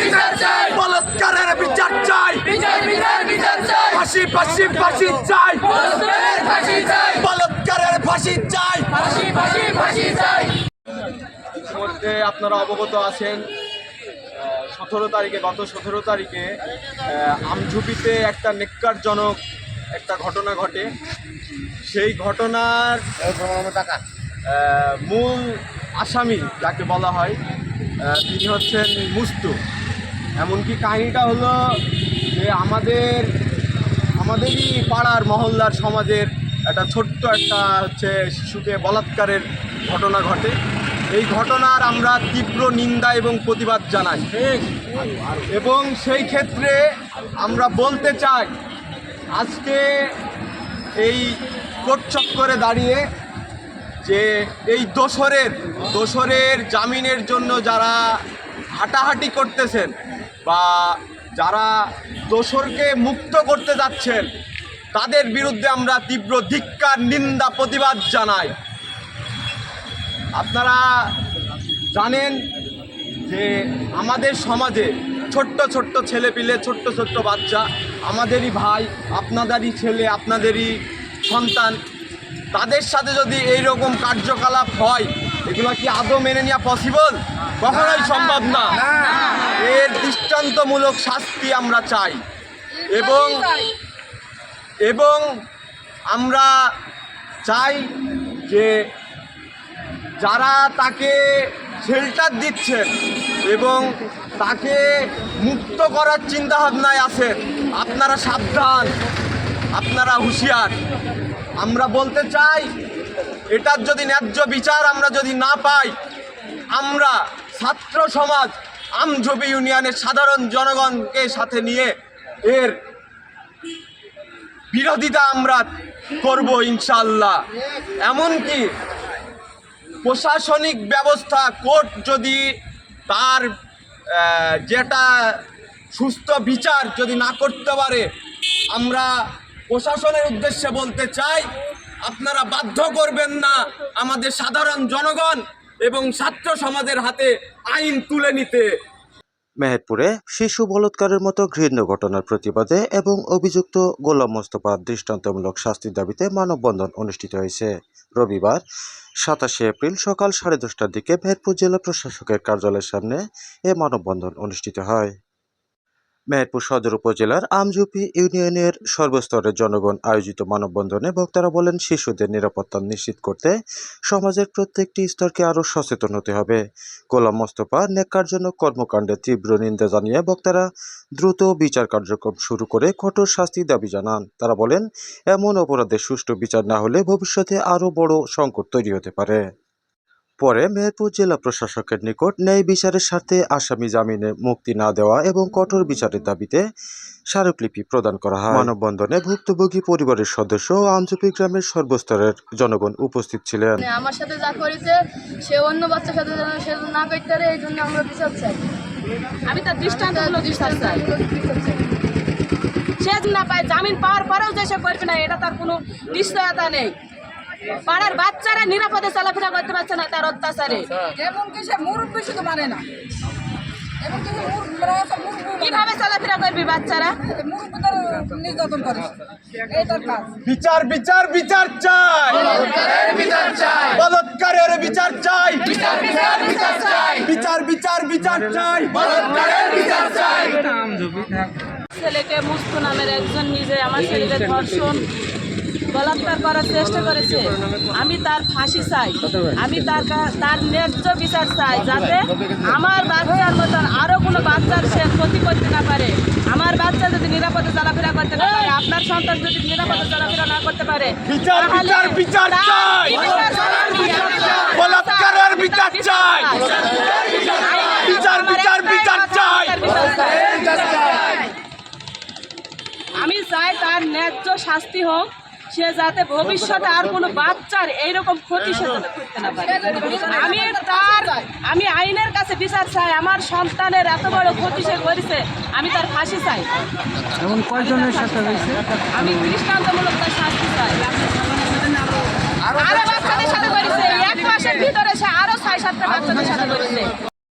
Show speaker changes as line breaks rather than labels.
বিচার চাই।
বলৎকারের বিচার চাই।
বিচার বিচার বিচার চাই।
ফাঁসি ফাঁসি ফাঁসি চাই।
বলৎকারের ফাঁসি চাই।
বলৎকারের ফাঁসি চাই।
ফাঁসি ফাঁসি ফাঁসি চাই।
মধ্যে আপনারা অবগত আছেন সতেরো তারিখে গত সতেরো তারিখে আমঝুপিতে একটা নেককারজনক একটা ঘটনা ঘটে। সেই ঘটনার মূল আসামি যাকে বলা হয় তিনি হচ্ছেন মুস্তু। এমনকি কাহিনীটা হলো যে আমাদের, আমাদেরই পাড়ার মহল্লার সমাজের একটা ছোট্ট একটা হচ্ছে শিশুকে বলাৎকারের ঘটনা ঘটে। এই ঘটনার আমরা তীব্র নিন্দা এবং প্রতিবাদ জানাই। এবং সেই ক্ষেত্রে আমরা বলতে চাই, আজকে এই কোর্ট চক্করে দাঁড়িয়ে যে এই দোসরের দোসরের জামিনের জন্য যারা হাঁটাহাঁটি করতেছেন বা যারা দোসরকে মুক্ত করতে যাচ্ছেন, তাদের বিরুদ্ধে আমরা তীব্র ধিক্কার, নিন্দা, প্রতিবাদ জানাই। আপনারা জানেন যে আমাদের সমাজে ছোট্ট ছোট্ট ছেলে পিলে ছোট্ট ছোট্ট বাচ্চা, আমাদেরই ভাই, আপনাদেরই ছেলে, আপনাদেরই সন্তান, তাদের সাথে যদি এই রকম কার্যকলাপ হয়, এগুলো কি আদৌ মেনে নেওয়া পসিবল কখনোই সম্ভব না। এর দৃষ্টান্তমূলক শাস্তি আমরা চাই। এবং এবং আমরা চাই যে যারা তাকে শেল্টার দিচ্ছেন এবং তাকে মুক্ত করার চিন্তাভাবনায় আছেন আপনারা সাবধান আপনারা হুঁশিয়ার। আমরা বলতে চাই এটার যদি ন্যায্য বিচার আমরা যদি না পাই আমরা ছাত্র সমাজ আমঝবি ইউনিয়নের সাধারণ জনগণকে সাথে নিয়ে এর বিরোধিতা আমরা করব ইনশাল্লাহ এমনকি প্রশাসনিক ব্যবস্থা, কোর্ট যদি তার যেটা সুস্থ বিচার যদি না করতে পারে, আমরা প্রশাসনের উদ্দেশ্যে বলতে চাই, আপনারা বাধ্য করবেন না আমাদের সাধারণ জনগণ এবং ছাত্র সমাজের হাতে আইন তুলে নিতে।
মেহেরপুরে শিশু বলৎকারের মতো ঘৃণ্য ঘটনার প্রতিবাদে এবং অভিযুক্ত গোলাম মোস্তফার দৃষ্টান্তমূলক শাস্তির দাবিতে মানববন্ধন অনুষ্ঠিত হয়েছে। রবিবার সাতাশে এপ্রিল সকাল সাড়ে দশটার দিকে মেহেরপুর জেলা প্রশাসকের কার্যালয়ের সামনে এ মানববন্ধন অনুষ্ঠিত হয়। মেহেরপুর সদর উপজেলার আমজুপি ইউনিয়নের সর্বস্তরের জনগণ আয়োজিত মানববন্ধনে বক্তারা বলেন, শিশুদের নিরাপত্তা নিশ্চিত করতে সমাজের প্রত্যেকটি স্তরকে আরও সচেতন হতে হবে। গোলাম মোস্তফা নেককারজনক কর্মকাণ্ডের তীব্র নিন্দা জানিয়ে বক্তারা দ্রুত বিচার কার্যক্রম শুরু করে কঠোর শাস্তি দাবি জানান। তারা বলেন, এমন অপরাধের সুষ্ঠু বিচার না হলে ভবিষ্যতে আরও বড় সংকট তৈরি হতে পারে। পরে মেহেরপুর জেলা প্রশাসকের নিকট ন্যায় বিচারের স্বার্থে আসামি জামিনে মুক্তি না দেওয়া এবং কঠোর বিচারের দাবিতে স্মারকলিপি প্রদান করা হয়। মানববন্ধনে ভুক্তভোগী পরিবারের সদস্য ও আঞ্জুপি গ্রামের সর্বস্তরের জনগণ উপস্থিত ছিলেন।
মানে আমার সাথে যা করেছে সে অন্য বাচ্চার সাথে সে না করতে পারে এই জন্য আমরা বিচার চাই।
আমি তার দৃষ্টান্তমূলক বিচার চাই। সে না পায় জামিন পাওয়ার পরেও যে সে করবে না এটা তার কোনো নিশ্চয়তা নেই। পাড়ার বাচ্চারা নিরাপদে চলাফেরা করতে পারছে না তার অত্যাচারে।
এমনকি সে মুরব্বী শুধু মানে না।
কীভাবে চলাফেরা করবি বাচ্চারা?
নির্যাতন করে।
বিচার বিচার বিচার চাই।
বিচার চাই।
বলৎকারের বিচার চাই।
বিচার বিচার বিচার চাই।
বিচার বিচার বিচার চাই।
বলৎকারের বিচার চাই।
ছেলেকে মুস্তু নামের একজন নিজে আমার ছেলেকে ধর্ষণ। বলাৎকার করার চেষ্টা করেছে আমি তার ফাঁসি চাই আমি তার তার ন্যায্য বিচার চাই যাতে আমার বাচ্চার মতন আরও কোনো বাচ্চার সে ক্ষতি করতে না পারে আমার বাচ্চা যদি নিরাপদে চলাফেরা করতে না পারে আপনার সন্তান যদি নিরাপদে চলাফেরা না করতে পারে
বিচার, বিচার, বিচার চাই।
বিচার
বলাৎকারের বিচার চাই। বিচার, বিচার, বিচার চাই।
আমি চাই তার ন্যায্য শাস্তি হোক সে যাতে ভবিষ্যতে আর কোনো বাচ্চার এইরকম ক্ষতি সে যাতে করতে না পারে। আমি তার আমি আইনের কাছে বিচার চাই আমার সন্তানের এত বড় ক্ষতি সে করেছে আমি তার ফাঁসি চাই।
এমন কয়জনের সাথে হয়েছে?
আমি দৃষ্টান্তমূলক তার শাস্তি চাই। আরও বাচ্চাদের সাথে করেছে এক মাসের ভিতরে সে আরও ছয় সাতটা বাচ্চাদের সাথে করেছে।